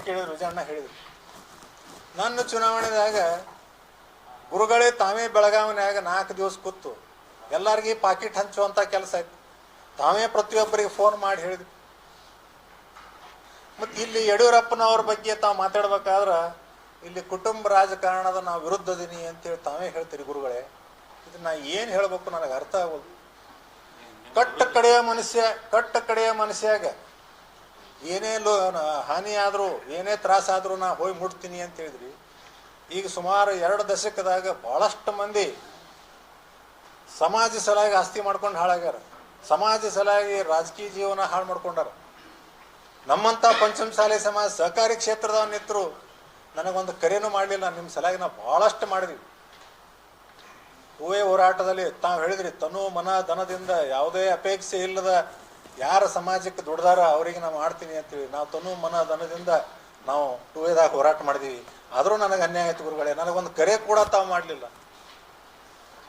ಕೇಳಿದ್ರು ಜನ ಹೇಳಿದ್ರು. ನನ್ನ ಚುನಾವಣೆದಾಗ ಗುರುಗಳೇ ತಾವೇ ಬೆಳಗಾವಿನ್ಯಾಗ ನಾಲ್ಕು ದಿವಸ ಕೂತು ಎಲ್ಲರಿಗೂ ಪಾಕಿಟ್ ಹಂಚುವಂಥ ಕೆಲಸ ಆಯ್ತು. ತಾವೇ ಪ್ರತಿಯೊಬ್ಬರಿಗೆ ಫೋನ್ ಮಾಡಿ ಹೇಳಿದ್ರು. ಮತ್ತು ಇಲ್ಲಿ ಯಡಿಯೂರಪ್ಪನವ್ರ ಬಗ್ಗೆ ತಾವು ಮಾತಾಡ್ಬೇಕಾದ್ರೆ ಇಲ್ಲಿ ಕುಟುಂಬ ರಾಜಕಾರಣದ ನಾವು ವಿರುದ್ಧದೀನಿ ಅಂತೇಳಿ ತಾವೇ ಹೇಳ್ತೀರಿ ಗುರುಗಳೇ. ಇದನ್ನ ಏನು ಹೇಳ್ಬೇಕು ನನಗೆ ಅರ್ಥ ಆಗೋದು. ಕಟ್ಟ ಕಡೆಯ ಮನುಷ್ಯ ಕಟ್ಟ ಕಡೆಯ ಮನುಷ್ಯಾಗ ಏನೇ ಲೋ ಹಾನಿ ಆದರೂ, ಏನೇ ತ್ರಾಸಾದರೂ ನಾ ಹೋಗಿ ಮುಟ್ತೀನಿ ಅಂತ ಹೇಳಿದ್ರಿ. ಈಗ ಸುಮಾರು ಎರಡು ದಶಕದಾಗ ಭಾಳಷ್ಟು ಮಂದಿ ಸಮಾಜ ಸಲಾಗಿ ಆಸ್ತಿ ಮಾಡ್ಕೊಂಡು ಹಾಳಾಗ್ಯಾರ. ಸಮಾಜ ಸಲಾಗಿ ರಾಜಕೀಯ ಜೀವನ ಹಾಳು ಮಾಡ್ಕೊಂಡಾರ. ನಮ್ಮಂಥ ಪಂಚಮಸಾಲಿ ಸಮಾಜ ಸಹಕಾರಿ ಕ್ಷೇತ್ರದ ನಿಂತರು ನನಗೊಂದು ಕರೆನೂ ಮಾಡಲಿಲ್ಲ. ನಿಮ್ಮ ಸಲಾಗಿ ನಾವು ಭಾಳಷ್ಟು ಮಾಡಿದ್ವಿ. ಹೂವೇ ಹೋರಾಟದಲ್ಲಿ ತಾವು ಹೇಳಿದ್ರಿ, ತನು ಮನ ಧನದಿಂದ ಯಾವುದೇ ಅಪೇಕ್ಷೆ ಇಲ್ಲದ ಯಾರ ಸಮಾಜಕ್ಕೆ ದುಡ್ದಾರ ಅವರಿಗೆ ನಾವು ಮಾಡ್ತೀನಿ ಅಂತೇಳಿ ನಾವು ತನು ಮನ ಧನದಿಂದ ನಾವು ಟೂವೇದಾಗ ಹೋರಾಟ ಮಾಡಿದೀವಿ. ಆದರೂ ನನಗೆ ಅನ್ಯಾಯ ಆಯ್ತು ಗುರುಗಳೇ. ನನಗೊಂದು ಕರೆ ಕೂಡ ತಾವು ಮಾಡಲಿಲ್ಲ.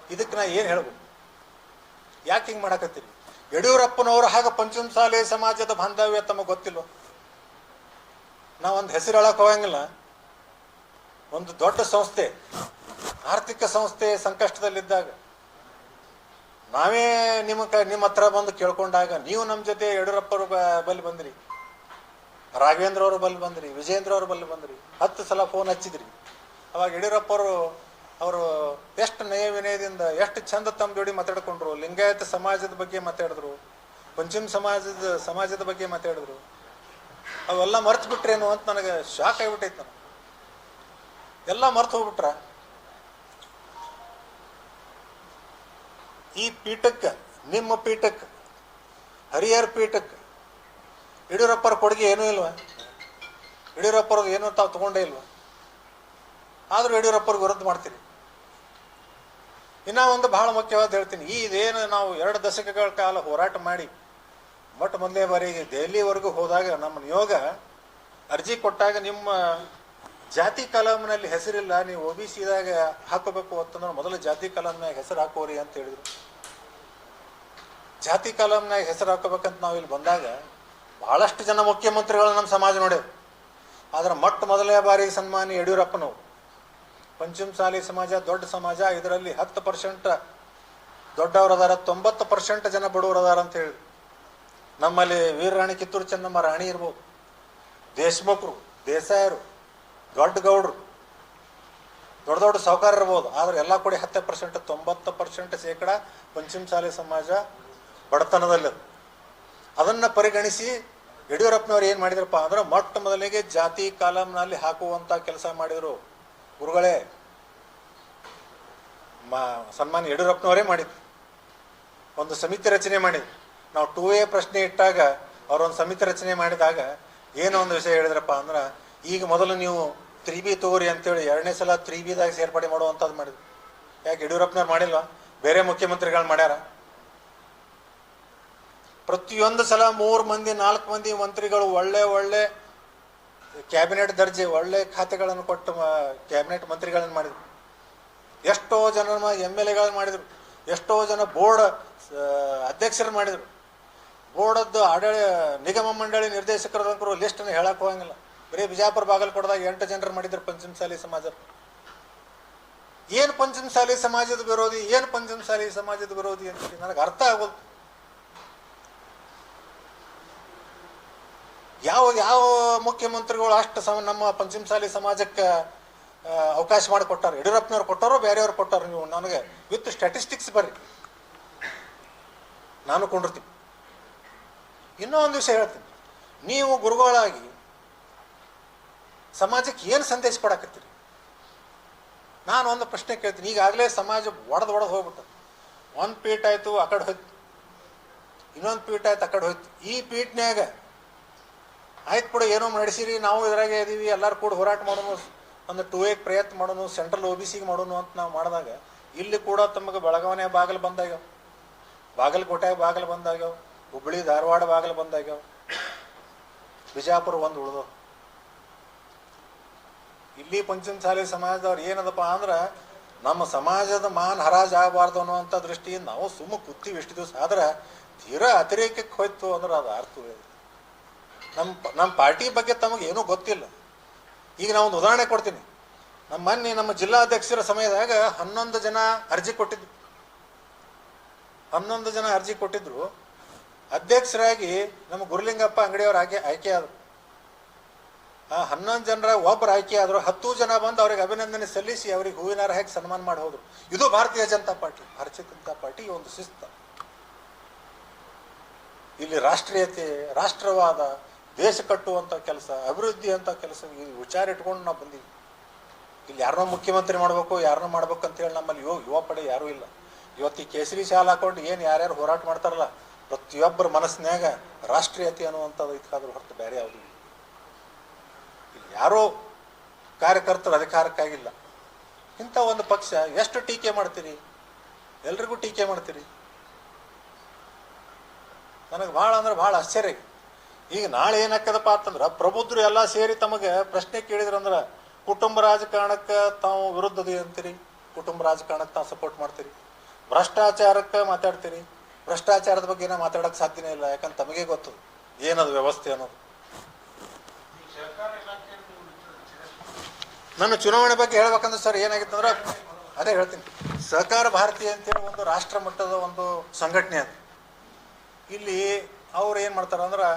ಇದಕ್ಕೆ ನಾ ಏನು ಹೇಳ್ಬೋದು ಯಾಕೆ ಹಿಂಗೆ ಮಾಡಕತ್ತೀರಿ? ಯಡಿಯೂರಪ್ಪನವರು ಹಾಗೆ ಪಂಚಮಸಾಲೆ ಸಮಾಜದ ಬಾಂಧವ್ಯ ತಮಗೆ ಗೊತ್ತಿಲ್ಲ. ನಾವೊಂದು ಹೆಸರು ಹೇಳಕ್ಕೆ ಹೋಗಂಗಿಲ್ಲ. ಒಂದು ದೊಡ್ಡ ಸಂಸ್ಥೆ, ಆರ್ಥಿಕ ಸಂಸ್ಥೆ ಸಂಕಷ್ಟದಲ್ಲಿದ್ದಾಗ. ನಾವೇ ನಿಮ್ಮ ನಿಮ್ಮ ಹತ್ರ ಬಂದು ಕೇಳ್ಕೊಂಡಾಗ ನೀವು ನಮ್ಮ ಜೊತೆ ಯಡಿಯೂರಪ್ಪರು ಬಲ್ಲಿ ಬಂದ್ರಿ. ರಾಘವೇಂದ್ರ ಅವರು ಬಲ್ಲಿ ಬಂದ್ರಿ ವಿಜೇಂದ್ರ ಅವರು ಬಲ್ಲಿ ಬಂದ್ರಿ. ಹತ್ತು ಸಲ ಫೋನ್ ಹಚ್ಚಿದ್ರಿ. ಅವಾಗ ಯಡಿಯೂರಪ್ಪರು ಅವರು ಎಷ್ಟು ನಯ ವಿನಯದಿಂದ ಎಷ್ಟು ಚಂದ ತಮ್ಮ ಜೋಡಿ ಮಾತಾಡ್ಕೊಂಡ್ರು. ಲಿಂಗಾಯತ ಸಮಾಜದ ಬಗ್ಗೆ ಮಾತಾಡಿದ್ರು. ಪಂಚಮ ಸಮಾಜದ ಸಮಾಜದ ಬಗ್ಗೆ ಮಾತಾಡಿದ್ರು. ಅವೆಲ್ಲ ಮರ್ತು ಬಿಟ್ರೇನು ಅಂತ ನನಗೆ ಶಾಕ್ ಆಗಿಬಿಟ್ಟೈತೆ ನನಗೆ. ಎಲ್ಲ ಮರ್ತು ಹೋಗ್ಬಿಟ್ರ. ಈ ಪೀಠಕ್ಕೆ, ನಿಮ್ಮ ಪೀಠಕ್ಕೆ, ಹರಿಹರ ಪೀಠಕ್ಕೆ, ಯಡಿಯೂರಪ್ಪರ ಕೊಡುಗೆ ಏನೂ ಇಲ್ವಾ? ಯಡಿಯೂರಪ್ಪರದು ಏನೂ ತಾವು ತೊಗೊಂಡೇ ಇಲ್ವಾ? ಆದರೂ ಯಡಿಯೂರಪ್ಪರಿಗೆ ವಿರೋಧ ಮಾಡ್ತೀರಿ. ಇನ್ನೂ ಒಂದು ಬಹಳ ಮುಖ್ಯವಾದ ಹೇಳ್ತೀನಿ. ಇದೇನು ನಾವು ಎರಡು ದಶಕಗಳ ಕಾಲ ಹೋರಾಟ ಮಾಡಿ, ಮೊಟ್ಟ ಮೊದಲನೇ ಬಾರಿಗೆ ದೆಹಲಿವರೆಗೂ ಹೋದಾಗ ನಮ್ಮ ನಿಯೋಗ ಅರ್ಜಿ ಕೊಟ್ಟಾಗ ನಿಮ್ಮ ಜಾತಿ ಕಲಾಂನಲ್ಲಿ ಹೆಸರಿಲ್ಲ, ನೀವು ಒ ಬಿ ಸಿದಾಗ ಹಾಕೋಬೇಕು ಅಂತಂದ್ರೆ ಮೊದಲು ಜಾತಿ ಕಲಾಂನಾಗ ಹೆಸರು ಹಾಕೋರಿ ಅಂತ ಹೇಳಿದ್ರು. ಜಾತಿ ಕಲಾಂನಾಗ ಹೆಸರು ಹಾಕೋಬೇಕಂತ ನಾವು ಇಲ್ಲಿ ಬಂದಾಗ ಬಹಳಷ್ಟು ಜನ ಮುಖ್ಯಮಂತ್ರಿಗಳು ನಮ್ಮ ಸಮಾಜ ನೋಡೇವು ಆದ್ರೆ ಮೊಟ್ಟ ಮೊದಲನೇ ಬಾರಿ ಸನ್ಮಾನಿ ಯಡಿಯೂರಪ್ಪನವರು ಪಂಚಮಸಾಲಿ ಸಮಾಜ, ದೊಡ್ಡ ಸಮಾಜ, ಇದರಲ್ಲಿ ಹತ್ತು ಪರ್ಸೆಂಟ್ ದೊಡ್ಡವರು ಅದಾರ ತೊಂಬತ್ತು ಪರ್ಸೆಂಟ್ ಜನ ಬಡವರು ಅದಾರ ಅಂತ ಹೇಳಿ. ನಮ್ಮಲ್ಲಿ ವೀರರಾಣಿ ಕಿತ್ತೂರು ಚೆನ್ನಮ್ಮ ರಾಣಿ ಇರ್ಬೋದು, ದೇಶಮುಖರು, ದೇಸಾಯರು ದೊಡ್ಡ ಗೌಡ್ರು. ದೊಡ್ಡ ದೊಡ್ಡ ಸಾಹುಕಾರ ಇರ್ಬೋದು, ಆದರೆ ಎಲ್ಲ ಕೂಡಿ ಹತ್ತು ಪರ್ಸೆಂಟ್ ತೊಂಬತ್ತು ಪರ್ಸೆಂಟ್ ಶೇಕಡ ಪಂಚಮಸಾಲಿ ಸಮಾಜ ಬಡತನದಲ್ಲದು ಅದನ್ನ ಪರಿಗಣಿಸಿ ಯಡಿಯೂರಪ್ಪನವ್ರು ಏನು ಮಾಡಿದ್ರಪ್ಪ ಅಂದ್ರೆ ಮೊಟ್ಟ ಮೊದಲಿಗೆ ಜಾತಿ ಕಾಲಂನಲ್ಲಿ ಹಾಕುವಂತ ಕೆಲಸ ಮಾಡಿದ್ರು ಗುರುಗಳೇ. ಮಾ, ಸನ್ಮಾನ್ಯ ಯಡಿಯೂರಪ್ಪನವರೇ ಮಾಡಿದ್ರು. ಒಂದು ಸಮಿತಿ ರಚನೆ ಮಾಡಿದ್ರು. ನಾವು ಟೂ ಎ ಪ್ರಶ್ನೆ ಇಟ್ಟಾಗ ಅವರೊಂದು ಸಮಿತಿ ರಚನೆ ಮಾಡಿದಾಗ ಏನೋ ಒಂದು ವಿಷಯ ಹೇಳಿದ್ರಪ್ಪ ಅಂದ್ರೆ ಈಗ ಮೊದಲು ನೀವು ತ್ರೀ ಬಿ ತಗೋರಿ ಅಂತೇಳಿ ಎರಡನೇ ಸಲ ತ್ರೀ ಬಿದಾಗ ಸೇರ್ಪಡೆ ಮಾಡುವಂಥದ್ದು ಮಾಡಿದ್ರು. ಯಾಕೆ ಯಡಿಯೂರಪ್ಪನವ್ರು ಮಾಡಿಲ್ಲ ಬೇರೆ ಮುಖ್ಯಮಂತ್ರಿಗಳು ಮಾಡ್ಯಾರ. ಪ್ರತಿಯೊಂದು ಸಲ ಮೂರು ಮಂದಿ, ನಾಲ್ಕು ಮಂದಿ ಮಂತ್ರಿಗಳು ಒಳ್ಳೆ ಒಳ್ಳೆ ಕ್ಯಾಬಿನೆಟ್ ದರ್ಜೆ, ಒಳ್ಳೆ ಖಾತೆಗಳನ್ನು ಕೊಟ್ಟು ಕ್ಯಾಬಿನೆಟ್ ಮಂತ್ರಿಗಳನ್ನು ಮಾಡಿದ್ರು. ಎಷ್ಟೋ ಜನ ಎಂ ಎಲ್ ಎಗಳನ್ನು ಮಾಡಿದ್ರು. ಎಷ್ಟೋ ಜನ ಬೋರ್ಡ್ ಅಧ್ಯಕ್ಷರು ಮಾಡಿದ್ರು. ಬೋರ್ಡದ್ದು ಆಡಳಿ, ನಿಗಮ ಮಂಡಳಿ ನಿರ್ದೇಶಕರದಂಕರು ಲಿಸ್ಟನ್ನು ಹೇಳಕ್ಕೆ ಹೋಗಂಗಿಲ್ಲ. ಬರೀ ಬಿಜಾಪುರ ಬಾಗಲಕೋಟದಾಗ ಎಂಟು ಜನರು ಮಾಡಿದ್ರು ಪಂಚಮಸಾಲಿ ಸಮಾಜ. ಏನು ಪಂಚಮಸಾಲಿ ಸಮಾಜದ ವಿರೋಧಿ, ಏನು ಪಂಚಮಸಾಲಿ ಸಮಾಜದ ವಿರೋಧಿ ಅಂತ ನನಗೆ ಅರ್ಥ ಆಗೋದು. ಯಾವ ಯಾವ ಮುಖ್ಯಮಂತ್ರಿಗಳು ಅಷ್ಟು ಸಮ, ನಮ್ಮ ಪಂಚಮಸಾಲಿ ಸಮಾಜಕ್ಕೆ ಅವಕಾಶ ಮಾಡಿಕೊಟ್ಟಾರ? ಯಡಿಯೂರಪ್ಪನವ್ರು ಕೊಟ್ಟಾರೋ, ಬೇರೆಯವ್ರು ಕೊಟ್ಟಾರ ನೀವು? ನನಗೆ ವಿತ್ ಸ್ಟ್ಯಾಟಿಸ್ಟಿಕ್ಸ್ ಬರ್ರಿ. ನಾನು ಕೊಂಡಿರ್ತೀನಿ. ಇನ್ನೂ ಒಂದು ವಿಷಯ ಹೇಳ್ತೀನಿ. ನೀವು ಗುರುಗಳಾಗಿ ಸಮಾಜಕ್ಕೆ ಏನು ಸಂದೇಶ ಕೊಡಕತ್ತೀರಿ? ನಾನು ಒಂದು ಪ್ರಶ್ನೆ ಕೇಳ್ತೀನಿ. ಈಗಾಗಲೇ ಸಮಾಜ ಒಡೆದು ಒಡೆದು ಹೋಗ್ಬಿಟ್ಟು ಒಂದು ಪೀಠ ಆಯಿತು, ಆ ಕಡೆ ಹೋಯ್ತು. ಇನ್ನೊಂದು ಪೀಠ ಆಯ್ತು, ಆ ಕಡೆ ಹೋಯ್ತು. ಈ ಪೀಠನ್ಯಾಗ ಆಯ್ತು ಕೂಡ ಏನೋ ನಡೆಸಿರಿ, ನಾವು ಇದ್ರಾಗೆ ಇದೀವಿ, ಎಲ್ಲರೂ ಕೂಡ ಹೋರಾಟ ಮಾಡೋನು, ಒಂದು ಟೂ ಏಕ್ ಪ್ರಯತ್ನ ಮಾಡೋನು ಸೆಂಟ್ರಲ್ ಒ ಬಿ ಸಿಗೆ ಮಾಡೋನು ಅಂತ ನಾವು ಮಾಡಿದಾಗ, ಇಲ್ಲಿ ಕೂಡ ತಮಗೆ ಬೆಳಗಾವಣೆ ಬಾಗಿಲು ಬಂದಾಗ್ಯಾವ. ಬಾಗಲಕೋಟೆ ಬಾಗಿಲು ಬಂದಾಗ್ಯಾವ. ಹುಬ್ಬಳ್ಳಿ ಧಾರವಾಡ ಬಾಗಿಲು ಬಂದಾಗ್ಯಾವ. ಬಿಜಾಪುರ ಒಂದು ಉಳ್ದು ಇಲ್ಲಿ ಪಂಚಮಸಾಲಿ ಸಮಾಜದವ್ರು ಏನದಪ್ಪ ಅಂದ್ರೆ, ನಮ್ಮ ಸಮಾಜದ ಮಾನ್ ಹರಾಜ್ ಆಗಬಾರ್ದು ಅನ್ನುವಂಥ ದೃಷ್ಟಿಯಿಂದ ನಾವು ಸುಮ್ಮ ಕೂತೀವಿ ಎಷ್ಟು ದಿವಸ. ಆದ್ರೆ, ತೀರಾ ಅತಿರೇಕಕ್ಕೆ ಹೋಯ್ತು ಅಂದ್ರೆ ಅದು ಅರ್ಥ ನಮ್ಮ ನಮ್ಮ ಪಾರ್ಟಿ ಬಗ್ಗೆ ತಮಗೆ ಏನೂ ಗೊತ್ತಿಲ್ಲ. ಈಗ ನಾವು ಒಂದು ಉದಾಹರಣೆ ಕೊಡ್ತೀನಿ. ನಮ್ಮ ಮೊನ್ನೆ ನಮ್ಮ ಜಿಲ್ಲಾಧ್ಯಕ್ಷರ ಸಮಯದಾಗ ಹನ್ನೊಂದು ಜನ ಅರ್ಜಿ ಕೊಟ್ಟಿದ್ರು. ಹನ್ನೊಂದು ಜನ ಅರ್ಜಿ ಕೊಟ್ಟಿದ್ರು. ಅಧ್ಯಕ್ಷರಾಗಿ ನಮ್ಮ ಗುರುಲಿಂಗಪ್ಪ ಅಂಗಡಿಯವರು ಆಯ್ಕೆ ಆಯ್ಕೆ ಆದರು. ಹನ್ನೊಂದು ಜನರ ಒಬ್ಬರು ಆಯ್ಕೆ ಆದರು ಹತ್ತು ಜನ ಬಂದು ಅವ್ರಿಗೆ ಅಭಿನಂದನೆ ಸಲ್ಲಿಸಿ ಅವ್ರಿಗೆ ಹೂವಿನಾರ ಹಾಕಿ ಸನ್ಮಾನ ಮಾಡಿ ಹೋದ್ರು. ಇದು ಭಾರತೀಯ ಜನತಾ ಪಾರ್ಟಿ, ಭಾರತೀಯ ಜನತಾ ಪಾರ್ಟಿ ಒಂದು ಶಿಸ್ತು. ಇಲ್ಲಿ ರಾಷ್ಟ್ರೀಯತೆ, ರಾಷ್ಟ್ರವಾದ ದೇಶ ಕಟ್ಟುವಂಥ ಕೆಲಸ, ಅಭಿವೃದ್ಧಿ ಅಂತ ಕೆಲಸ ಈ ವಿಚಾರ ಇಟ್ಕೊಂಡು ನಾವು ಬಂದೀವಿ. ಇಲ್ಲಿ ಯಾರನ್ನೋ ಮುಖ್ಯಮಂತ್ರಿ ಮಾಡಬೇಕು, ಯಾರನ್ನೋ ಮಾಡ್ಬೇಕು ಅಂತ ಹೇಳಿ ನಮ್ಮಲ್ಲಿ ಯುವ ಯುವ ಪಡೆ ಯಾರೂ ಇಲ್ಲ. ಇವತ್ತು ಈ ಕೇಸರಿ ಶಾಲೆ ಹಾಕೊಂಡು ಏನು ಯಾರ್ಯಾರು ಹೋರಾಟ ಮಾಡ್ತಾರಲ್ಲ, ಪ್ರತಿಯೊಬ್ಬರ ಮನಸ್ಸಿನಾಗ ರಾಷ್ಟ್ರೀಯತೆ ಅನ್ನುವಂಥದ್ದು ಇದಕ್ಕಾದ್ರೂ ಹೊರತು ಬೇರೆ ಯಾವುದು ಯಾರೋ ಕಾರ್ಯಕರ್ತರು ಅಧಿಕಾರಕ್ಕಾಗಿಲ್ಲ. ಇಂಥ ಒಂದು ಪಕ್ಷ ಎಷ್ಟು ಟೀಕೆ ಮಾಡ್ತೀರಿ? ಎಲ್ರಿಗೂ ಟೀಕೆ ಮಾಡ್ತೀರಿ? ನನಗೆ ಭಾಳ ಅಂದ್ರೆ ಭಾಳ ಆಶ್ಚರ್ಯ ಈಗ ನಾಳೆ ಏನಾಕದಪ್ಪ ಅಂತಂದ್ರೆ ಪ್ರಬುದ್ಧರು ಎಲ್ಲ ಸೇರಿ ತಮಗೆ ಪ್ರಶ್ನೆ ಕೇಳಿದ್ರಂದ್ರೆ ಕುಟುಂಬ ರಾಜಕಾರಣಕ್ಕೆ ತಾವು ವಿರುದ್ಧದಿ ಅಂತೀರಿ? ಕುಟುಂಬ ರಾಜಕಾರಣಕ್ಕೆ ತಾವು ಸಪೋರ್ಟ್ ಮಾಡ್ತೀರಿ? ಭ್ರಷ್ಟಾಚಾರಕ್ಕೆ ಮಾತಾಡ್ತೀರಿ? ಭ್ರಷ್ಟಾಚಾರದ ಬಗ್ಗೆ ಏನೋ ಮಾತಾಡೋಕೆ ಸಾಧ್ಯನೇ ಇಲ್ಲ. ಯಾಕಂದ್ರೆ ತಮಗೆ ಗೊತ್ತು. ಏನದು ವ್ಯವಸ್ಥೆ ಅನ್ನೋದು. ನನ್ನ ಚುನಾವಣೆ ಬಗ್ಗೆ ಹೇಳ್ಬೇಕಂದ್ರೆ ಸರ್ ಏನಾಗಿತ್ತು ಅಂದ್ರೆ ಅದೇ ಹೇಳ್ತೀನಿ. ಸಹಕಾರ ಭಾರತಿ ಅಂತೇಳಿ ಒಂದು ರಾಷ್ಟ್ರ ಮಟ್ಟದ ಒಂದು ಸಂಘಟನೆ ಅದು. ಇಲ್ಲಿ ಅವ್ರು ಏನು ಮಾಡ್ತಾರೆ ಅಂದ್ರೆ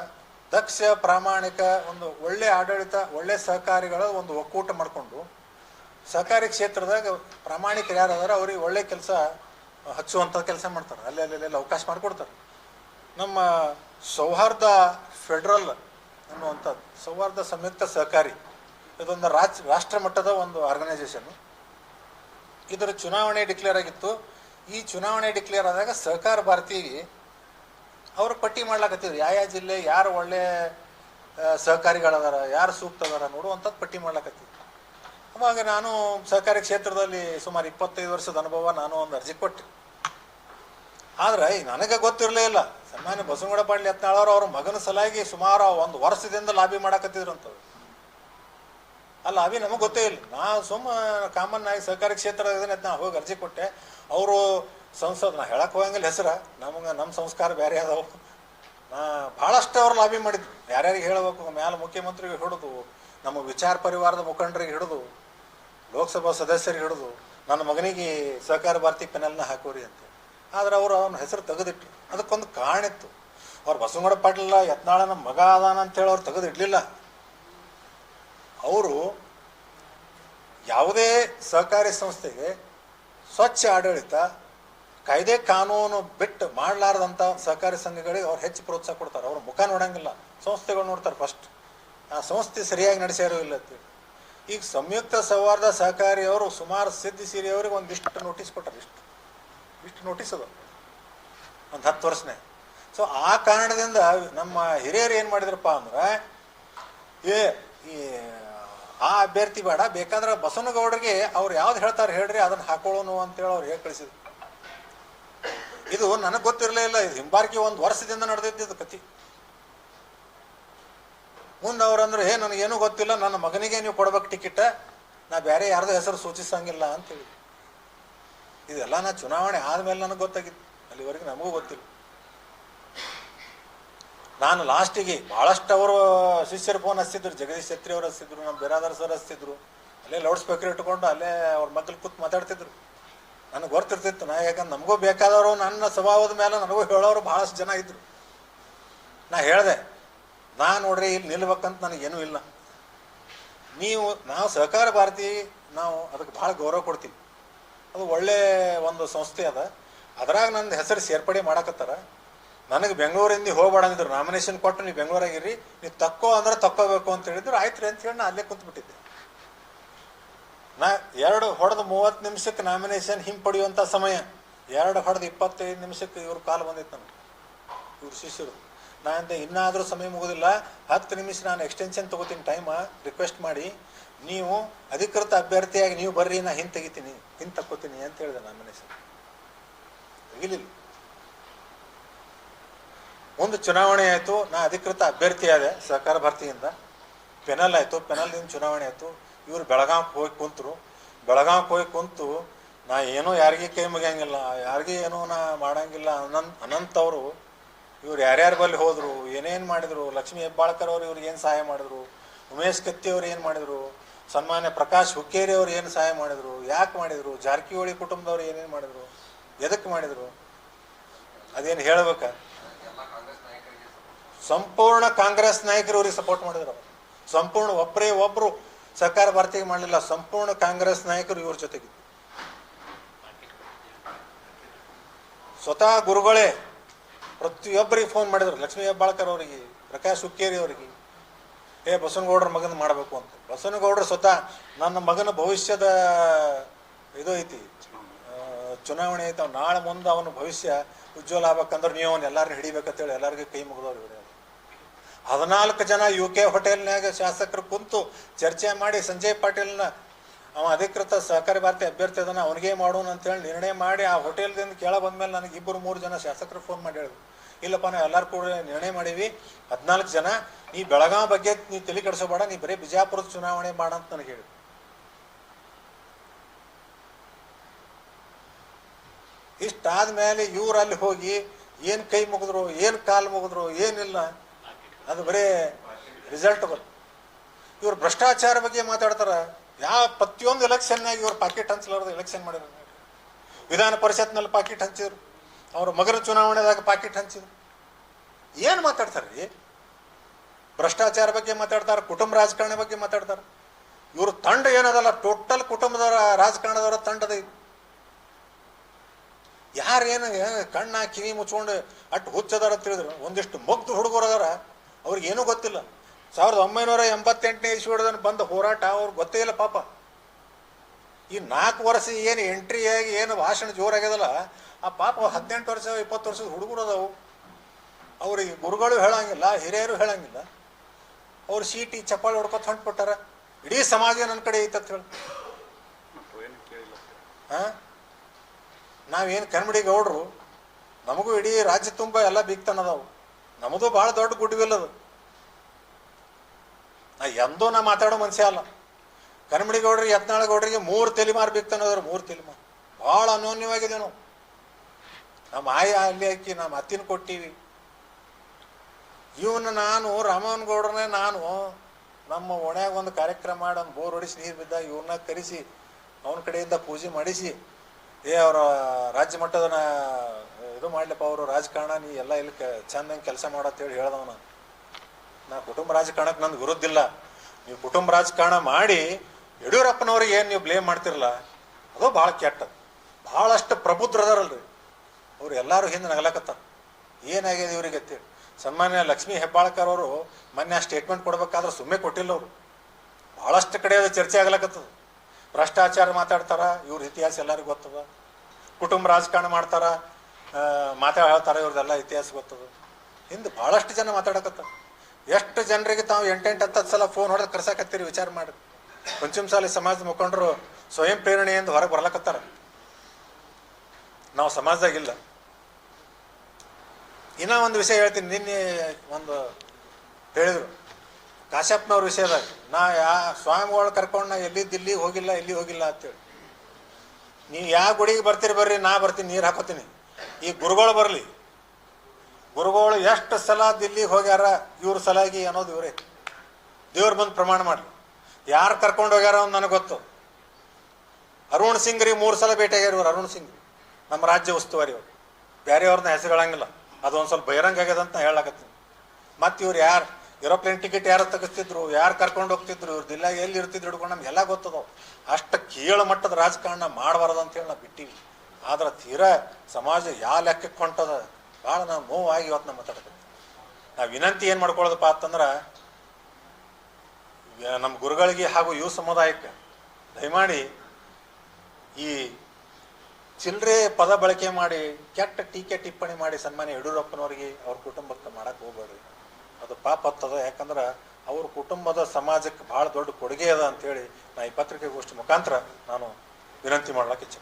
ದಕ್ಷ ಪ್ರಾಮಾಣಿಕ ಒಂದು ಒಳ್ಳೆ ಆಡಳಿತ, ಒಳ್ಳೆ ಸಹಕಾರಿಗಳ ಒಂದು ಒಕ್ಕೂಟ ಮಾಡಿಕೊಂಡು ಸಹಕಾರಿ ಕ್ಷೇತ್ರದಾಗ ಪ್ರಾಮಾಣಿಕರು ಯಾರು ಅವ್ರಿಗೆ ಒಳ್ಳೆ ಕೆಲಸ ಹಚ್ಚುವಂಥ ಕೆಲಸ ಮಾಡ್ತಾರೆ. ಅಲ್ಲಿ ಅಲ್ಲಿ ಅಲ್ಲಿ ಅವಕಾಶ ಮಾಡಿಕೊಡ್ತಾರೆ. ನಮ್ಮ ಸೌಹಾರ್ದ ಫೆಡ್ರಲ್ ಅನ್ನುವಂಥದ್ದು, ಸೌಹಾರ್ದ ಸಂಯುಕ್ತ ಸಹಕಾರಿ. ಇದೊಂದು ರಾಜ್ ರಾಷ್ಟ್ರ ಮಟ್ಟದ ಒಂದು ಆರ್ಗನೈಸೇಷನ್ ಇದರ ಚುನಾವಣೆ ಡಿಕ್ಲೇರ್ ಆಗಿತ್ತು. ಈ ಚುನಾವಣೆ ಡಿಕ್ಲೇರ್ ಆದಾಗ ಸಹಕಾರ ಭಾರತಿಗೆ ಅವರು ಪಟ್ಟಿ ಮಾಡ್ಲಾಕತ್ತಿದ್ರು. ಯಾವ ಯಾವ ಜಿಲ್ಲೆ, ಯಾರು ಒಳ್ಳೆ ಸಹಕಾರಿಗಳದಾರ, ಯಾರು ಸೂಕ್ತ ಅದಾರ ನೋಡುವಂಥದ್ದು ಪಟ್ಟಿ ಮಾಡ್ಲಾಕತ್ತಿದ್ರು. ಅವಾಗ ನಾನು ಸಹಕಾರಿ ಕ್ಷೇತ್ರದಲ್ಲಿ ಸುಮಾರು ಇಪ್ಪತ್ತೈದು ವರ್ಷದ ಅನುಭವ ನಾನು ಒಂದು ಅರ್ಜಿ ಕೊಟ್ಟೆ. ಆದ್ರೆ ನನಗೆ ಗೊತ್ತಿರಲೇ ಇಲ್ಲ. ಸನ್ಮಾನ್ಯ ಬಸವಗೌಡ ಪಾಟೀಲ್ ಯತ್ನಾಳವರು ಅವ್ರ ಮಗನ ಸಲಾಗಿ ಸುಮಾರು ಒಂದು ವರ್ಷದಿಂದ ಲಾಬಿ ಮಾಡಾಕತ್ತಿದ್ರು ಅಂತವ್ರು. ಆ ಅವಿ ನಮಗೆ ಗೊತ್ತೇ ಇಲ್ಲ. ನಾ ಸುಮ್ಮ ಕಾಮನ್ ಆಗಿ ಸಹಕಾರಿ ಕ್ಷೇತ್ರ ಇದನ್ನ ನಾ ಹೋಗಿ ಅರ್ಜಿ ಕೊಟ್ಟೆ. ಅವರು ಸಂಸದ್, ನಾ ಹೇಳಕ್ ಹೋಗಂಗಿಲ್ಲ ಹೆಸರ. ನಮಗೆ ನಮ್ಮ ಸಂಸ್ಕಾರ ಬೇರೆ ಅದಾವು. ನಾ ಭಾಳಷ್ಟು ಅವ್ರು ಲಾಬಿ ಮಾಡಿದ್ರು ಯಾರ್ಯಾರಿಗೆ ಹೇಳಬೇಕು? ಮ್ಯಾಲೆ ಮುಖ್ಯಮಂತ್ರಿಗೆ ಹಿಡಿದು, ನಮ್ಮ ವಿಚಾರ ಪರಿವಾರದ ಮುಖಂಡರಿಗೆ ಹಿಡಿದು, ಲೋಕಸಭಾ ಸದಸ್ಯರಿಗೆ ಹಿಡಿದು, ನನ್ನ ಮಗನಿಗೆ ಸಹಕಾರ ಭಾರತಿ ಪೆನಲ್ನ ಹಾಕೋರಿ ಅಂತ ಆದ್ರೆ ಅವರು ಅವನ ಹೆಸರು ತೆಗೆದಿಟ್ರು. ಅದಕ್ಕೊಂದು ಕಾರಣ ಇತ್ತು. ಅವ್ರು ಬಸವಗೌಡ ಪಾಟೀಲ ಯತ್ನಾಳನ ಮಗ ಅದಾನ ಅಂತೇಳಿ ಅವ್ರು ತೆಗೆದಿಡ್ಲಿಲ್ಲ. ಅವರು ಯಾವುದೇ ಸಹಕಾರಿ ಸಂಸ್ಥೆಗೆ ಸ್ವಚ್ಛ ಆಡಳಿತ, ಕಾಯ್ದೆ ಕಾನೂನು ಬಿಟ್ಟು ಮಾಡಲಾರ್ದಂಥ ಸಹಕಾರಿ ಸಂಘಗಳಿಗೆ ಅವ್ರು ಹೆಚ್ಚು ಪ್ರೋತ್ಸಾಹ ಕೊಡ್ತಾರೆ. ಅವ್ರ ಮುಖ ನೋಡೋಂಗಿಲ್ಲ. ಸಂಸ್ಥೆಗಳು ನೋಡ್ತಾರೆ ಫಸ್ಟ್ ಆ ಸಂಸ್ಥೆ ಸರಿಯಾಗಿ ನಡೆಸ್ಯಾರೋ ಇಲ್ಲ ಅಂತೇಳಿ ಈಗ ಸಂಯುಕ್ತ ಸೌಹಾರ್ದ ಸಹಕಾರಿ ಅವರು ಸುಮಾರು ಸಿದ್ಧಿ ಸಿರಿಯವ್ರಿಗೆ ಒಂದಿಷ್ಟು ನೋಟಿಸ್ ಕೊಟ್ಟಾರೆ. ಇಷ್ಟು. ಇಷ್ಟು ನೋಟಿಸ್ ಅದು ಒಂದು ಹತ್ತು ವರ್ಷನೇ. ಸೊ ಆ ಕಾರಣದಿಂದ ನಮ್ಮ ಹಿರಿಯರು ಏನು ಮಾಡಿದ್ರಪ್ಪ ಅಂದ್ರೆ, ಏ, ಈ ಆ ಅಭ್ಯರ್ಥಿ ಬೇಡ, ಬೇಕಾದ್ರೆ ಬಸವನಗೌಡರಿಗೆ ಅವ್ರು ಯಾವ್ದು ಹೇಳ್ತಾರೆ ಹೇಳ್ರಿ, ಅದನ್ನ ಹಾಕೊಳ್ಳೋನು ಅಂತೇಳಿ ಅವ್ರು ಹೇಗೆ ಕಳಿಸಿದ್ರು. ಇದು ನನಗೆ ಗೊತ್ತಿರಲೇ ಇಲ್ಲ, ಇದು ಹಿಂಬಾರ್ಕಿ ಒಂದು ವರ್ಷದಿಂದ ನಡೆದಿದ್ದು ಕತಿ ಮುಂದೆ ಅವ್ರಂದ್ರೆ ಏ ನನಗೇನು ಗೊತ್ತಿಲ್ಲ, ನನ್ನ ಮಗನಿಗೆ ನೀವು ಕೊಡ್ಬೇಕು ಟಿಕೆಟ್, ನಾ ಬೇರೆ ಯಾರ್ದು ಹೆಸರು ಸೂಚಿಸಂಗಿಲ್ಲ ಅಂತೇಳಿ ಇದೆಲ್ಲ ನಾ ಚುನಾವಣೆ ಆದ್ಮೇಲೆ ನನಗೆ ಗೊತ್ತಾಗಿತ್ತು, ಅಲ್ಲಿವರೆಗೆ ನಮಗೂ ಗೊತ್ತಿಲ್ಲ. ನಾನು ಲಾಸ್ಟಿಗೆ ಭಾಳಷ್ಟು ಅವರು ಶಿಷ್ಯರು ಫೋನ್ ಹಚ್ಚಿದ್ರು, ಜಗದೀಶ್ ಛತ್ರಿ ಅವ್ರು ಹಚ್ಚಿದ್ರು, ನಮ್ಮ ಬಿರಾದರ್ ಸರ್ ಹಚ್ಚಿದ್ರು. ಅಲ್ಲೇ ಲೌಡ್ ಸ್ಪೀಕರ್ ಇಟ್ಕೊಂಡು ಅಲ್ಲೇ ಅವ್ರ ಮಕ್ಕಳು ಕೂತ್ ಮಾತಾಡ್ತಿದ್ರು. ನನಗೆ ಗೊತ್ತಿರ್ತಿತ್ತು, ನಾ ಯಾಕಂದ್ರೆ ನಮಗೂ ಬೇಕಾದವರು ನನ್ನ ಸ್ವಭಾವದ ಮೇಲೆ ನನಗೂ ಹೇಳೋರು ಭಾಳಷ್ಟು ಜನ ಇದ್ರು. ನಾ ಹೇಳಿದೆ, ನಾ ನೋಡ್ರಿ ಇಲ್ಲಿ ನಿಲ್ಬೇಕಂತ ನನಗೇನೂ ಇಲ್ಲ. ನೀವು ನಾವು ಸಹಕಾರ ಭಾರತಿ, ನಾವು ಅದಕ್ಕೆ ಭಾಳ ಗೌರವ ಕೊಡ್ತೀವಿ. ಅದು ಒಳ್ಳೆ ಒಂದು ಸಂಸ್ಥೆ ಅದ. ಅದ್ರಾಗ ನನ್ನ ಹೆಸರು ಸೇರ್ಪಡೆ ಮಾಡಕತ್ತಾರ. ನನಗೆ ಬೆಂಗಳೂರಿಂದ ಹೋಗ್ಬೇಡಂಗಿದ್ರು ನಾಮಿನೇಷನ್ ಕೊಟ್ಟು ನೀವು ಬೆಂಗಳೂರಾಗಿರಿ ನೀವು ತಕ್ಕೋ ಅಂದ್ರೆ ತಕ್ಕೋಬೇಕು ಅಂತ ಹೇಳಿದ್ರು, ಆಯ್ತು ರೀ ಅಂತ ಹೇಳಿ ನಾ ಅಲ್ಲೇ ಕುಂತ್ಬಿಟ್ಟಿದ್ದೆ. ನಾ ಎರಡು ಹೊಡೆದು ಮೂವತ್ತು ನಿಮಿಷಕ್ಕೆ ನಾಮಿನೇಷನ್ ಹಿಂಪಡೆಯುವಂಥ ಸಮಯ. ಎರಡು ಹೊಡೆದು ಇಪ್ಪತ್ತೈದು ನಿಮಿಷಕ್ಕೆ ಇವ್ರ ಕಾಲು ಬಂದಿತ್ತು ನನಗೆ ಇವ್ರ ಶಿಷ್ಯರು. ನಾ ಅಂದೆ, ಇನ್ನಾದರೂ ಸಮಯ ಮುಗೋದಿಲ್ಲ, ಹತ್ತು ನಿಮಿಷ ನಾನು ಎಕ್ಸ್ಟೆನ್ಷನ್ ತಗೋತೀನಿ ಟೈಮ ರಿಕ್ವೆಸ್ಟ್ ಮಾಡಿ, ನೀವು ಅಧಿಕೃತ ಅಭ್ಯರ್ಥಿಯಾಗಿ ನೀವು ಬರ್ರಿ, ನಾ ಹಿಂದೆ ತೆಗಿತೀನಿ ಹಿಂದೆ ತಕ್ಕೋತೀನಿ ಅಂತ ಹೇಳಿದೆ ನಾಮಿನೇಷನ್ ತೆಗಿಲಿಲ್ಲ. ಒಂದು ಚುನಾವಣೆ ಆಯಿತು, ನಾ ಅಧಿಕೃತ ಅಭ್ಯರ್ಥಿ ಆದೆ ಸಹಕಾರ ಭಾರತಿಯಿಂದ. ಪೆನಲ್ ಆಯಿತು ಪೆನಲ್ದಿಂದ ಚುನಾವಣೆ ಆಯಿತು. ಇವರು ಬೆಳಗಾವಿಗೆ ಹೋಗಿ ಕುಂತರು. ಬೆಳಗಾವಿಗೆ ಹೋಗಿ ಕುಂತು, ನಾ ಏನೂ ಯಾರಿಗೆ ಕೈ ಮುಗಿಯಂಗಿಲ್ಲ. ಯಾರಿಗೆ ಏನೂ ನಾ ಮಾಡಂಗಿಲ್ಲ ಅನಂತ್ ಅನಂತ್ ಅವರು ಇವ್ರು ಯಾರ್ಯಾರ ಬಲ್ಲಿ ಹೋದರು, ಏನೇನು ಮಾಡಿದರು, ಲಕ್ಷ್ಮೀ ಹೆಬ್ಬಾಳ್ಕರ್ ಅವರು ಇವ್ರಿಗೆ ಏನು ಸಹಾಯ ಮಾಡಿದ್ರು, ಉಮೇಶ್ ಕತ್ತಿ ಅವ್ರು ಏನು ಮಾಡಿದರು, ಸನ್ಮಾನ್ಯ ಪ್ರಕಾಶ್ ಹುಕ್ಕೇರಿ ಅವ್ರು ಏನು ಸಹಾಯ ಮಾಡಿದರು, ಯಾಕೆ ಮಾಡಿದರು, ಜಾರಕಿಹೊಳಿ ಕುಟುಂಬದವ್ರು ಏನೇನು ಮಾಡಿದರು ಎದಕ್ಕೆ ಮಾಡಿದರು, ಅದೇನು ಹೇಳ್ಬೇಕಾ? ಸಂಪೂರ್ಣ ಕಾಂಗ್ರೆಸ್ ನಾಯಕರು ಅವ್ರಿಗೆ ಸಪೋರ್ಟ್ ಮಾಡಿದ್ರು. ಸಂಪೂರ್ಣ ಒಬ್ಬರೇ ಒಬ್ಬರು ಸರ್ಕಾರ ಭರ್ತಿಗೆ ಮಾಡಲಿಲ್ಲ, ಸಂಪೂರ್ಣ ಕಾಂಗ್ರೆಸ್ ನಾಯಕರು ಇವ್ರ ಜೊತೆಗಿದ್ರು ಸ್ವತಃ ಗುರುಗಳೇ, ಪ್ರತಿಯೊಬ್ಬರಿಗೆ ಫೋನ್ ಮಾಡಿದ್ರು. ಲಕ್ಷ್ಮೀ ಹೆಬ್ಬಾಳ್ಕರ್ ಅವರಿಗೆ, ಪ್ರಕಾಶ್ ಹುಕ್ಕೇರಿ ಅವರಿಗೆ, ಏ, ಬಸವನಗೌಡರ ಮಗನ ಮಾಡಬೇಕು ಅಂತ. ಬಸವನಗೌಡರು ಸ್ವತಃ ನನ್ನ ಮಗನ ಭವಿಷ್ಯದ ಇದು ಐತಿ. ಚುನಾವಣೆ ಐತಿ. ನಾಳೆ ಮುಂದೆ ಅವನ ಭವಿಷ್ಯ ಉಜ್ವಲ ಆಗ್ಬೇಕಂದ್ರೆ ನೀವು ಅವ್ನು ಹಿಡಿಬೇಕಂತ ಹಿಡಿಬೇಕಂತೇಳಿ ಎಲ್ಲರಿಗೂ ಕೈ ಮುಗಿದವ್ರು ಇವ್ರು. ಹದಿನಾಲ್ಕು ಜನ ಯು ಕೆ ಹೋಟೆಲ್ನಾಗ ಶಾಸಕರು ಕುಂತು ಚರ್ಚೆ ಮಾಡಿ ಸಂಜಯ್ ಪಾಟೀಲ್ನ ಅವ ಅಧಿಕೃತ ಸಹಕಾರಿ ಭಾರತಿ ಅಭ್ಯರ್ಥಿ ಅದನ್ನ ಅವನಿಗೆ ಮಾಡೋಣ ಅಂತೇಳಿ ನಿರ್ಣಯ ಮಾಡಿ ಆ ಹೋಟೆಲ್ದಿಂದ ಕೇಳ ಬಂದ್ಮೇಲೆ ನನಗೆ ಇಬ್ಬರು ಮೂರು ಜನ ಶಾಸಕರು ಫೋನ್ ಮಾಡಿ ಹೇಳಿದ್ರು ಇಲ್ಲಪ್ಪ, ನಾವು ಎಲ್ಲರೂ ಕೂಡ ನಿರ್ಣಯ ಮಾಡೀವಿ. ಹದಿನಾಲ್ಕು ಜನ, ನೀ ಬೆಳಗಾವಿ ಬಗ್ಗೆ ನೀ ತಲೆ ಕೆಡಿಸೋಬೇಡ, ನೀ ಬರೀ ಬಿಜಾಪುರದ ಚುನಾವಣೆ ಮಾಡ ಅಂತ ನನಗೆ ಹೇಳಿ. ಇಷ್ಟಾದ್ಮೇಲೆ ಇವ್ರು ಅಲ್ಲಿ ಹೋಗಿ ಏನು ಕೈ ಮುಗಿದ್ರು, ಏನು ಕಾಲು ಮುಗಿದ್ರು, ಏನಿಲ್ಲ. ಅದು ಬರೀ ರಿಸಲ್ಟ್ ಗೊತ್ತು. ಇವ್ರು ಭ್ರಷ್ಟಾಚಾರ ಬಗ್ಗೆ ಮಾತಾಡ್ತಾರ. ಯಾವ ಪ್ರತಿಯೊಂದು ಎಲೆಕ್ಷನ್ನಾಗ ಇವರು ಪಾಕೆಟ್ ಹಂಚಲಾರ್ದು ಎಲೆಕ್ಷನ್ ಮಾಡಿದ್ರು ವಿಧಾನ ಪರಿಷತ್ನಲ್ಲಿ ಪಾಕೆಟ್ ಹಂಚಿದ್ರು. ಅವ್ರ ಮಗನ ಚುನಾವಣೆದಾಗ ಪಾಕೆಟ್ ಹಂಚಿದ್ರು. ಏನು ಮಾತಾಡ್ತಾರೆ ರೀ? ಭ್ರಷ್ಟಾಚಾರ ಬಗ್ಗೆ ಮಾತಾಡ್ತಾರೆ, ಕುಟುಂಬ ರಾಜಕಾರಣ ಬಗ್ಗೆ ಮಾತಾಡ್ತಾರೆ. ಇವ್ರ ತಂಡ ಏನದಲ್ಲ ಟೋಟಲ್ ಕುಟುಂಬದ ರಾಜಕಾರಣದವರ ತಂಡದ ಯಾರೇನು ಕಣ್ಣ ಕಿವಿ ಮುಚ್ಕೊಂಡು ಅಟ್ಟು ಹುಚ್ಚದಾರ ತಿಳಿದ್ರು ಒಂದಿಷ್ಟು ಮುಗ್ಧ ಹುಡುಗರು ಅದಾರ. ಅವ್ರಿಗೆ ಏನೂ ಗೊತ್ತಿಲ್ಲ. ಸಾವಿರದ ಒಂಬೈನೂರ ಎಂಬತ್ತೆಂಟನೇ ಇಸ್ವಿಡದನ್ನು ಬಂದ ಹೋರಾಟ ಅವ್ರಿಗೆ ಗೊತ್ತೇ ಇಲ್ಲ ಪಾಪ. ಈ ನಾಲ್ಕು ವರ್ಷ ಏನು ಎಂಟ್ರಿ ಆಗಿ ಏನು ಭಾಷಣ ಜೋರಾಗ್ಯದಲ್ಲ, ಆ ಪಾಪ ಹದಿನೆಂಟು ವರ್ಷ, ಇಪ್ಪತ್ತು ವರ್ಷದ ಹುಡುಗರು ಅದಾವು. ಅವ್ರಿಗೆ ಗುರುಗಳು ಹೇಳಂಗಿಲ್ಲ, ಹಿರಿಯರು ಹೇಳಂಗಿಲ್ಲ. ಅವ್ರು ಸೀಟಿ, ಚಪ್ಪಾಳಿ ಹೊಡ್ಕೊತ ಹೊಂಟ್ಬಿಟ್ಟಾರ. ಇಡೀ ಸಮಾಜ ನನ್ನ ಕಡೆ ಐತಂತ ಹೇಳಿ. ಹಾಂ? ನಾವೇನು ಕನ್ಮಡಿ ಗೌಡ್ರು, ನಮಗೂ ಇಡೀ ರಾಜ್ಯ ತುಂಬ ಎಲ್ಲ ಬೀಗ್ತಾನದಾವು ನಮ್ಮದು ಭಾಳ ದೊಡ್ಡ ಗುಡ್ವಿಲ್ ಅದು. ನಾ ಎಂದೂ ನಾ ಮಾತಾಡೋ ಮನುಷ್ಯ ಅಲ್ಲ. ಕನ್ಮಡಿ ಗೌಡ್ರಿ ಯತ್ನಾಳ ಗೌಡ್ರಿಗೆ ಮೂರು ತಲೆಮಾರು ಬೀಗ್ತಾನದ್ರ ಮೂರು ತಲೆಮಾರು ಭಾಳ ಅನ್ಯೋನ್ಯವಾಗಿದೆ ನಾವು. ನಮ್ಮ ಆಯ ಅಲ್ಲಿ ಹಾಕಿ, ನಮ್ಮ ಅತ್ತಿನ ಕೊಟ್ಟೀವಿ. ಇವನ್ನ ನಾನು, ರಾಮನ್ ಗೌಡ್ರನೇ ನಾನು, ನಮ್ಮ ಒಣ್ಯಾಗ ಒಂದು ಕಾರ್ಯಕ್ರಮ ಮಾಡಿ ಒಂದು ಬೋರ್ ಹೊಡಿಸಿ ನೀರು ಬಿದ್ದ ಇವ್ರನ್ನ ಕರೆಸಿ, ಅವನ ಕಡೆಯಿಂದ ಪೂಜೆ ಮಾಡಿಸಿ, ಏ ಅವರ ರಾಜ್ಯ ಮಟ್ಟದ ಇದು ಮಾಡ್ಲಪ್ಪ, ಅವರು ರಾಜಕಾರಣ, ನೀ ಎಲ್ಲ ಇಲ್ಲಿ ಚಂದಂಗೆ ಕೆಲಸ ಮಾಡತ್ತೇಳಿ ಹೇಳ್ದವ ನಾನು ನಾ ಕುಟುಂಬ ರಾಜಕಾರಣಕ್ಕೆ ನಂದು ಗುರುದಿಲ್ಲ ನೀವು ಕುಟುಂಬ ರಾಜಕಾರಣ ಮಾಡಿ, ಯಡಿಯೂರಪ್ಪನವ್ರಿಗೆ ಏನು ನೀವು ಬ್ಲೇಮ್ ಮಾಡ್ತಿರಲ್ಲ ಅದು ಭಾಳ ಕೆಟ್ಟ. ಭಾಳಷ್ಟು ಪ್ರಬುದ್ಧರದಾರಲ್ರಿ ಅವ್ರು ಎಲ್ಲರೂ ಹಿಂದೆ ನಗಲಕತ್ತಾರ. ಏನಾಗಿದೆ ಇವ್ರಿಗೆ ಅಂತೇಳಿ ಸನ್ಮಾನ್ಯ ಲಕ್ಷ್ಮೀ ಹೆಬ್ಬಾಳ್ಕರ್ ಅವರು ಮೊನ್ನೆ ಸ್ಟೇಟ್ಮೆಂಟ್ ಕೊಡ್ಬೇಕಾದ್ರೆ ಸುಮ್ಮನೆ ಕೊಟ್ಟಿಲ್ಲ ಅವರು. ಭಾಳಷ್ಟು ಕಡೆ ಅದು ಚರ್ಚೆ ಆಗ್ಲಕತ್ತದ. ಭ್ರಷ್ಟಾಚಾರ ಮಾತಾಡ್ತಾರ, ಇವ್ರ ಇತಿಹಾಸ ಎಲ್ಲರಿಗೂ ಗೊತ್ತದ. ಕುಟುಂಬ ರಾಜಕಾರಣ ಮಾಡ್ತಾರ ಆ, ಮಾತಾ ಇವ್ರದ್ದೆಲ್ಲ ಇತಿಹಾಸ ಗೊತ್ತದ. ಹಿಂದೆ ಭಾಳಷ್ಟು ಜನ ಮಾತಾಡಕತ್ತ ಎಷ್ಟು ಜನರಿಗೆ ತಾವು ಎಂಟೆಂಟು ಹತ್ತತ್ತು ಸಲ ಫೋನ್ ಹೊಡೆದು ಕರ್ಸಾಕತ್ತೀರಿ ವಿಚಾರ ಮಾಡಿ. ಪಂಚಮಸಾಲಿ ಸಮಾಜದ ಮುಖಂಡರು ಸ್ವಯಂ ಪ್ರೇರಣೆಯಿಂದ ಹೊರಗೆ ಬರ್ಲಕತ್ತಾರ. ನಾವು ಸಮಾಜದಾಗಿಲ್ಲ ಇನ್ನೂ ಒಂದು ವಿಷಯ ಹೇಳ್ತೀನಿ. ನಿನ್ನೆ ಒಂದು ಹೇಳಿದರು. ಕಾಶ್ಯಪ್ನವ್ರ ವಿಷಯದಾಗ ನಾ ಯಾ ಸ್ವಾಮಿಗಳು ಕರ್ಕೊಂಡು ನಾ ಎಲ್ಲಿದ್ದು ಇಲ್ಲಿ ಹೋಗಿಲ್ಲ ಎಲ್ಲಿ ಹೋಗಿಲ್ಲ ಅಂತೇಳಿ. ನೀವು ಯಾವ ಗುಡಿಗೆ ಬರ್ತೀರಿ ಬರ್ರಿ ನಾ ಬರ್ತೀನಿ ನೀರು ಹಾಕೋತೀನಿ. ಈ ಗುರುಗಳು ಬರಲಿ. ಗುರುಗಳು ಎಷ್ಟು ಸಲ ದಿಲ್ಲಿಗೆ ಹೋಗ್ಯಾರ, ಇವ್ರ ಸಲಾಗಿ ಅನ್ನೋದು ಇವರೇ. ದೇವ್ರು ಬಂದು ಪ್ರಮಾಣ ಮಾಡಲಿ. ಯಾರು ಕರ್ಕೊಂಡು ಹೋಗ್ಯಾರ ಅಂತ ನನಗೆ ಗೊತ್ತು. ಅರುಣ್ ಸಿಂಗ್ರಿ ಮೂರು ಸಲ ಭೇಟಿಯಾಗ್ಯಾರ ಇವ್ರು, ಅರುಣ್ ಸಿಂಗ್ ನಮ್ಮ ರಾಜ್ಯ ಉಸ್ತುವಾರಿ ಅವರು. ಬೇರೆಯವ್ರನ್ನ ಹೆಸರುಗಳಂಗಿಲ್ಲ ಅದೊಂದು ಸ್ವಲ್ಪ ಬಹಿರಂಗ ಆಗ್ಯದ ಅಂತ ಹೇಳಕತ್ತೀನಿ. ಮತ್ತು ಇವ್ರು ಯಾರು ಏರೋಪ್ಲೇನ್ ಟಿಕೆಟ್ ಯಾರು ತೆಗಿಸ್ತಿದ್ರು, ಯಾರು ಕರ್ಕೊಂಡು ಹೋಗ್ತಿದ್ರು, ಇವ್ರ ದಿಲ್ಲ ಎಲ್ಲಿ ಇರ್ತಿದ್ರು ಹಿಡ್ಕೊಂಡು ನಮ್ಗೆ ಎಲ್ಲ ಗೊತ್ತದ ಅಷ್ಟು ಕೀಳು ಮಟ್ಟದ ರಾಜಕಾರಣ ಮಾಡಬಾರ್ದು ಅಂತೇಳಿ ನಾವು ಬಿಟ್ಟಿವಿ ಆದ್ರೆ ತೀರಾ ಸಮಾಜ ಯಾವ ಲೆಕ್ಕಕ್ಕೆ ಹೊಂಟದ? ಭಾಳ ನಾವು ನೋವಾಗಿ ಇವತ್ತು ನಾವು ಮಾತಾಡ್ತೀವಿ ನಾವು ವಿನಂತಿ ಏನು ಮಾಡ್ಕೊಳ್ಳೋದಪ್ಪ ಅಂತಂದ್ರೆ ನಮ್ಮ ಗುರುಗಳಿಗೆ ಹಾಗೂ ಯುವ ಸಮುದಾಯಕ್ಕೆ ದಯಮಾಡಿ ಈ ಚಿಲ್ಲರೆ ಪದ ಬಳಕೆ ಮಾಡಿ, ಕೆಟ್ಟ ಟೀಕೆ ಟಿಪ್ಪಣಿ ಮಾಡಿ ಸನ್ಮಾನ್ಯ ಯಡಿಯೂರಪ್ಪನವ್ರಿಗೆ ಅವ್ರ ಕುಟುಂಬಕ್ಕೆ ಮಾಡಕ್ಕೆ ಹೋಗ್ಬೇಡ್ರಿ. ಅದು ಪಾಪ ಹತ್ತದ. ಯಾಕಂದ್ರೆ ಅವ್ರ ಕುಟುಂಬದ ಸಮಾಜಕ್ಕೆ ಭಾಳ ದೊಡ್ಡ ಕೊಡುಗೆ ಅದ ಅಂತೇಳಿ ನಾ ಈ ಪತ್ರಿಕೆಗೋಷ್ಠಿ ಮುಖಾಂತರ ನಾನು ವಿನಂತಿ ಮಾಡ್ಲಿಕ್ಕೆ ಇಚ್ಛೆ.